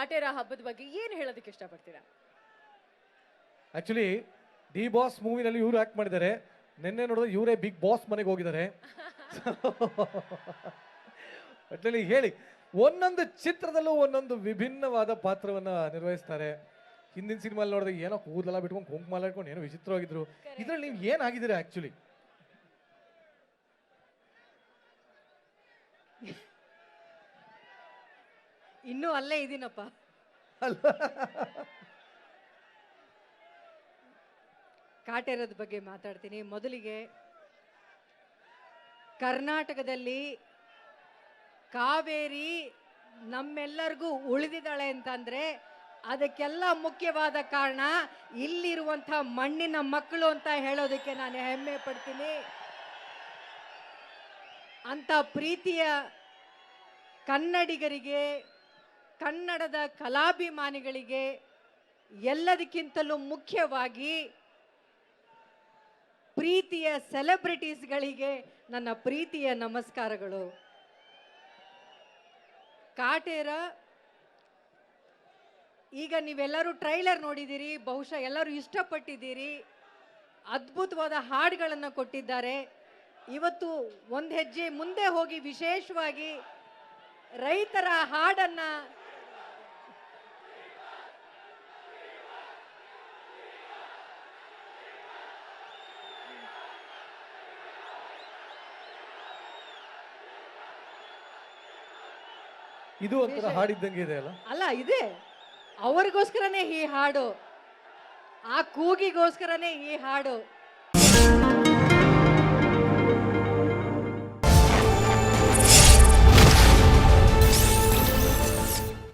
ಕಾಟೇರ ಹಬ್ಬದ ಬಗ್ಗೆ ಏನು ಹೇಳೋದಕ್ಕೆ ಇಷ್ಟಪಡ್ತೀರಾ? ಆಕ್ಚುಲಿ ಡಿ ಬಾಸ್ ಮೂವಿನಲ್ಲಿ ಇವ್ರು ಆಕ್ಟ್ ಮಾಡಿದ್ದಾರೆ. ನಿನ್ನೆ ನೋಡಿದ್ರೆ ಇವರೇ ಬಿಗ್ ಬಾಸ್ ಮನೆಗೆ ಹೋಗಿದ್ದಾರೆ. ಒಟ್ಟಿನಲ್ಲಿ ಹೇಳಿ. ಒಂದೊಂದು ಚಿತ್ರದಲ್ಲೂ ಒಂದೊಂದು ವಿಭಿನ್ನವಾದ ಪಾತ್ರವನ್ನ ನಿರ್ವಹಿಸ್ತಾರೆ. ಹಿಂದಿನ ಸಿನಿಮಾಲ್ಲಿ ನೋಡಿದ್ರೆ ಏನೋ ಕೂದಲೆಲ್ಲ ಬಿಟ್ಕೊಂಡು ಕುಂಕುಮ ಇಟ್ಕೊಂಡು ಏನೋ ವಿಚಿತ್ರವಾಗಿದ್ರು. ಇದ್ರಲ್ಲಿ ನೀವು ಏನಾಗಿದ್ದೀರಾ ಆಕ್ಚುಲಿ ಇನ್ನೂ ಅಲ್ಲೇ ಇದೀನಪ್ಪ. ಕಾಟೇರದ ಬಗ್ಗೆ ಮಾತಾಡ್ತೀನಿ. ಮೊದಲಿಗೆ ಕರ್ನಾಟಕದಲ್ಲಿ ಕಾವೇರಿ ನಮ್ಮೆಲ್ಲರಿಗೂ ಉಳಿದಿದ್ದಾಳೆ ಅಂತಂದ್ರೆ ಅದಕ್ಕೆಲ್ಲ ಮುಖ್ಯವಾದ ಕಾರಣ ಇಲ್ಲಿರುವಂಥ ಮಣ್ಣಿನ ಮಕ್ಕಳು ಅಂತ ಹೇಳೋದಕ್ಕೆ ನಾನು ಹೆಮ್ಮೆ ಪಡ್ತೀನಿ. ಅಂತ ಪ್ರೀತಿಯ ಕನ್ನಡಿಗರಿಗೆ ಕನ್ನಡದ ಕಲಾಭಿಮಾನಿಗಳಿಗೆ ಎಲ್ಲದಕ್ಕಿಂತಲೂ ಮುಖ್ಯವಾಗಿ ಪ್ರೀತಿಯ ಸೆಲೆಬ್ರಿಟೀಸ್ಗಳಿಗೆ ನನ್ನ ಪ್ರೀತಿಯ ನಮಸ್ಕಾರಗಳು. ಕಾಟೇರ, ಈಗ ನೀವೆಲ್ಲರೂ ಟ್ರೈಲರ್ ನೋಡಿದ್ದೀರಿ, ಬಹುಶಃ ಎಲ್ಲರೂ ಇಷ್ಟಪಟ್ಟಿದ್ದೀರಿ. ಅದ್ಭುತವಾದ ಹಾಡುಗಳನ್ನು ಕೊಟ್ಟಿದ್ದಾರೆ. ಇವತ್ತು ಒಂದು ಹೆಜ್ಜೆ ಮುಂದೆ ಹೋಗಿ ವಿಶೇಷವಾಗಿ ರೈತರ ಹಾಡನ್ನ ಇದು ಒಂಥರ ಹಾಡಿದ್ದಂಗೆ ಇದೆ ಅಲ್ಲ? ಅಲ್ಲ ಇದೆ. ಅವರಿಗೋಸ್ಕರನೇ ಈ ಹಾಡು. ಆ ಕೂಗಿಗೋಸ್ಕರನೇ ಈ ಹಾಡು.